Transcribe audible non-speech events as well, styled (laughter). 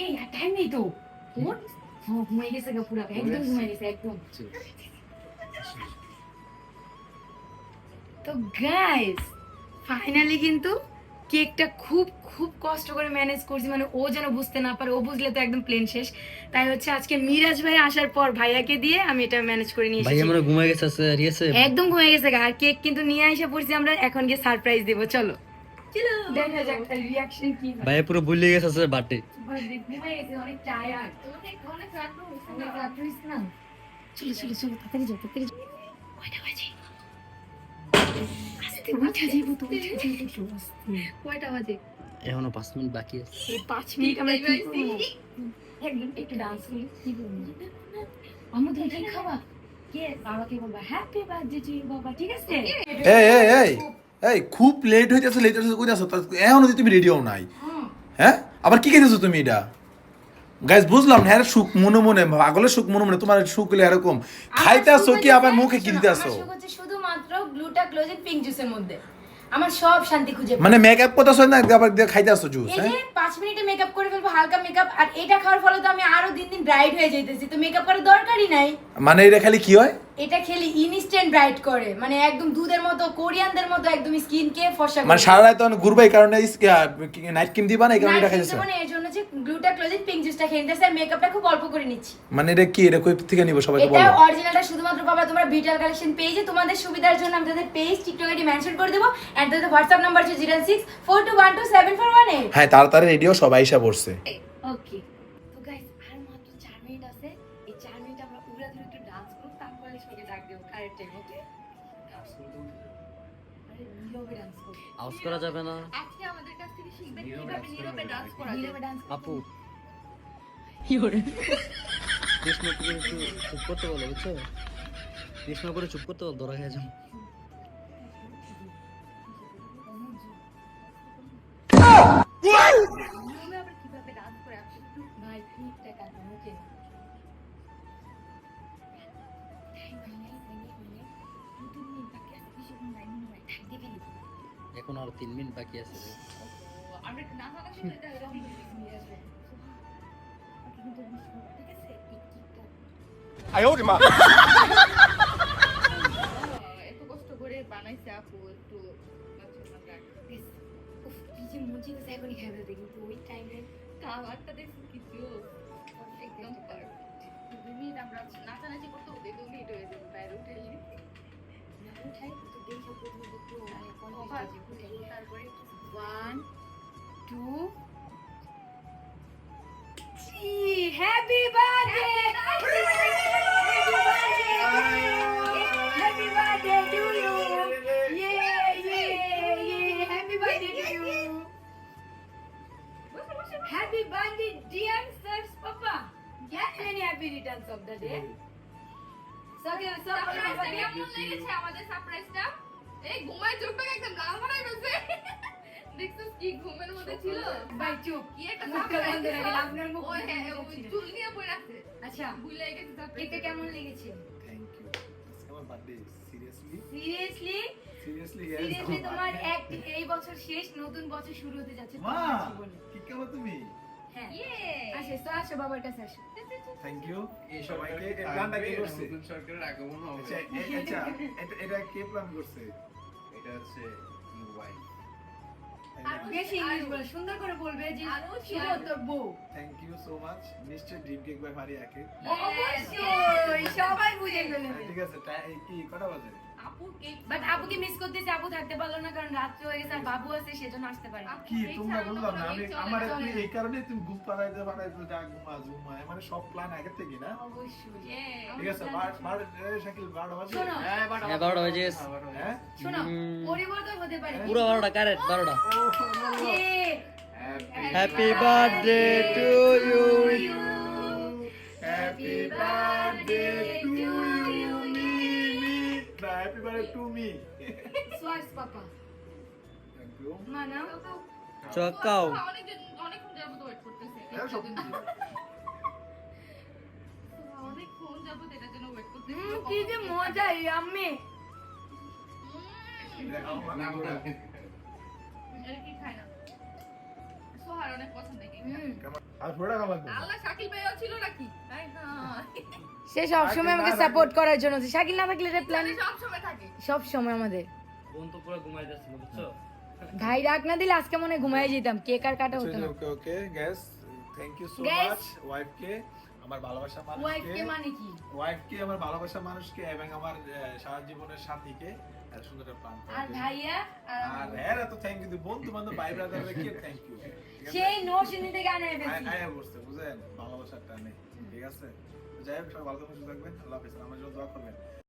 এই টাইম নেই তো ওর ও গেছে গো পুরো একদম ঘুমিয়ে গেছে একদম তো গাইস ফাইনালি কিন্তু কেকটা খুব খুব কষ্ট করে ম্যানেজ করছি। মানে ও যেন বুঝতে না পারে ও বুঝলে তো একদম প্লেন শেষ। তাই হচ্ছে আজকে মিরাজ ভাই আসার পর ভাইয়াকে দিয়ে আমি এটা ম্যানেজ করে নিয়ে ভাই আমরা ঘুমাই গেছে একদম ঘুমিয়ে গেছে আর কেক কিন্তু নিয়ে এসে পড়ছি আমরা এখন গিয়ে সারপ্রাইজ দেবো চলো। দেখা যাক তার রিয়াকশন কি ভাই পুরো ভুলে গেছে আছে বার্থডে। ঘুমিয়ে গেছে অনেক টায়ার্ড অনেক রাত হয়েছে। না? চলো চলো চলো তাড়াতাড়ি যাও তাড়াতাড়ি কয়টা বাজে? আস্তে উঠা যাইবো তো উঠা যাইবো কয়টা বাজে? এখনও পাঁচ মিনিট বাকি আছে। এই পাঁচ মিনিট আমরা কি করব? একদম একটু ডান্স করি কি করব? আমার কি খাবা কে? বাবাকে বলবা হ্যাপি বার্থডে টু বাবা। ঠিক আছে? এই এই এই। এই খুব লেট হয়ে হইতেছে লেট হইতেছে কই যাচ্ছ এখন যদি তুমি রেডিও নাই। হ্যাঁ আবার কি খেতেছো তুমি এটা? গাইস বুঝলাম না হ্যাঁ সুখ মনে মনে আগলে সুখ মনে মনে তোমার সুখ হলে এরকম। খাইতে আসো কি আবার মুখে কিনতে আসো শুধুমাত্র গ্লুটা ক্লোজেন পিঙ্ক জুসের মধ্যে। আমার সব শান্তি খুঁজে মানে মেকআপ না আবার দিয়ে খাইতেছো জুস এই হ্যাঁ? যে 5 মিনিটে মেকআপ করে ফেলব হালকা মেকআপ আর এটা খাওয়ার ফলে তো আমি আরও দিন দিন ব্রাইট হয়ে যাইতেছি। তো মেকআপ করার দরকারই নাই। মানে এটা খালি কি হয়? এটা খেলে ইনস্ট্যান্ট ব্রাইট করে। মানে একদম দুধের মতো কোরিয়ানদের মতো একদম স্কিন কে ফর্সা মানে সারা রাত ঘুরবে এই কারণে নাইট ক্রিম দিবা না এই কারণে এটা মানে এর জন্য গ্লুটা ক্লোজেন পিঙ্ক জুসটা খেয়ে নিতেছে আর মেকআপটা খুব অল্প করে নিচ্ছি। মানে এটা কি এটা কই থেকে নিব সবাইকে এটা অরিজিনালটা শুধুমাত্র পাবা তোমরা বিটাল কালেকশন পেজে তোমাদের সুবিধার জন্য আমি তাদের পেজ টিকটক আইডি মেনশন করে দেবো। এন্ড তাদের হোয়াটসঅ্যাপ নাম্বার হচ্ছে zero six four two one two seven four one eight হ্যাঁ তাড়াতাড়ি রেডিও সবাই এসে পড়ছে। ওকে তো গাইস আর মাত্র 4 মিনিট আছে। এই 4 মিনিট আমরা উড়া ধরে একটু ডান্স করব তারপরে সবাইকে ডাক দেব কারেক্ট টাইম ওকে আরে নীরবে ডান্স করব। আউস করা যাবে না। আজকে আমাদের কাছ থেকে শিখবেন কীভাবে নীরবে ডান্স করা নীরবে ডান্স আপু কৃষ্ণ করে চুপ করতে বলো বুঝছ কৃষ্ণ করে চুপ করতে বলো ধরা খেয়ে যাও এখন আর তিন মিনিট বাকি আছে। আমরা একটু নাচানাচি করে যাই এরকম নিয়ে আসবে। ঠিক আছে? এই কিকটা এত কষ্ট করে বানাইছে আপু একটু না কি যে খাইবে কিন্তু ওই টাইমে কালারটা দেখুন কিছু একদম পারফেক্ট দুই মিনিট আমরা নাচানাচি করতে হতে দুই মিনিট হয়ে যাবে বাইরে উঠে উঠাই তো দেখে প্রথমে একটু মানে উঠাই। তারপরে one two happy birthday happy birthday to you ইয়ে ইয়ে ইয়ে happy birthday to you happy birthday dear SARS papa get many happy returns of the day. সকে সারপ্রাইজটা কেমন লেগেছে আমাদের সারপ্রাইজটা এই ঘুমায় চোখটা একদম লাল বানাই ফেলছে দেখছিস কি ঘুমের মধ্যে ছিল? ভাই চুপ। কি একটা মুখটা বন্ধ সারপ্রাইজ রাখেন, আপনার মুখ ওই হ্যাঁ ওই চুল নিয়ে পড়ে আছে। আচ্ছা ভুলে গেছি কেকটা কেমন লেগেছে? থ্যাংক ইউ আমার birthday seriously seriously seriously seriously তোমার এক এই বছর শেষ নতুন বছর শুরু হতে যাচ্ছে তোমার জীবনে। কি কেমন তুমি? হ্যাঁ। আসে তো আসো বাবার কাছে আসো। থ্যাংক ইউ এই সবাইকে এই প্ল্যানটা কে করছে? সরকারের আগমন হবে। আচ্ছা আচ্ছা এটা- এটা কে প্ল্যান করছে? এটা হচ্ছে ওয়াইফ বেশি ইংলিশ বলে সুন্দর করে বলবে যে শুভ তোর বউ। থ্যাংক ইউ সো মাচ নিশ্চয় ড্রিম কেক বাই মারিয়াকে অবশ্যই সবাই বুঝে ফেলেছে। ঠিক আছে কি কটা বাজে? বাট আপুকে মিস করতেছে আপু থাকতে পারল না কারণ রাত্রে হয়ে গেছে আর বাবু আছে সেজন্য আসতে পারে কি তোমরা বললাম না আমি আমার তুমি এই কারণে তুমি ঘুম পাড়াইতে পাড়াইতে যা ঘুমা ঘুমা মানে সব প্ল্যান আগে থেকে না? অবশ্যই। ঠিক আছে বার বার শাকিল বাজে? শোনো। হ্যাঁ হ্যাঁ বাজে হ্যাঁ? শোনো পরিবর্তন হতে পারে। পুরো বারোটা কারেক্ট বারোটা। Happy birthday to you happy birthday to swords papa মানা চকাও। অনেকক্ষণ যাবত ওয়েট করতেছে। হ্যাঁ সব (laughs) অনেকক্ষণ যাবত এটার জন্য ওয়েট করতেছে। কি যে (laughs) মজা ইয়াম্মি এর কি খায় না? সোহার অনেক পছন্দ হায় হায়। সে সবসময় আমাকে সাপোর্ট করার জন্য। শাকিল না থাকলে এটা প্ল্যান সবসময় সব সময় আমাদের। বোন তো পুরো ঘুমাই যাচ্ছিল বুঝছ? ভাই রাগ না দিলে আজকে মনে হয় ঘুমাই যেতাম। কেক আর কাটা হতো না। Okay okay guys thank you so Guys. Much ওয়াইফকে আমার ভালোবাসা মানুষকে মানে কি? ওয়াইফকে আমার ভালোবাসা মানুষকে এবং আমার সারা জীবনের সাথীকে এত সুন্দর একটা প্ল্যান আর ভাইয়া আর তো থ্যাংক ইউ বন্ধু বান্ধব ভাই ব্রাদারকে কি থ্যাংক ইউ সেই নরসিংদী থেকে আনে আয়া বসতে বুঝেন ভালোবাসার টানে ঠিক আছে? যাই হোক সবাই ভালো থাকবেন সুস্থ থাকবেন আল্লাহ হাফেজ আমার জন্য দোয়া করবেন।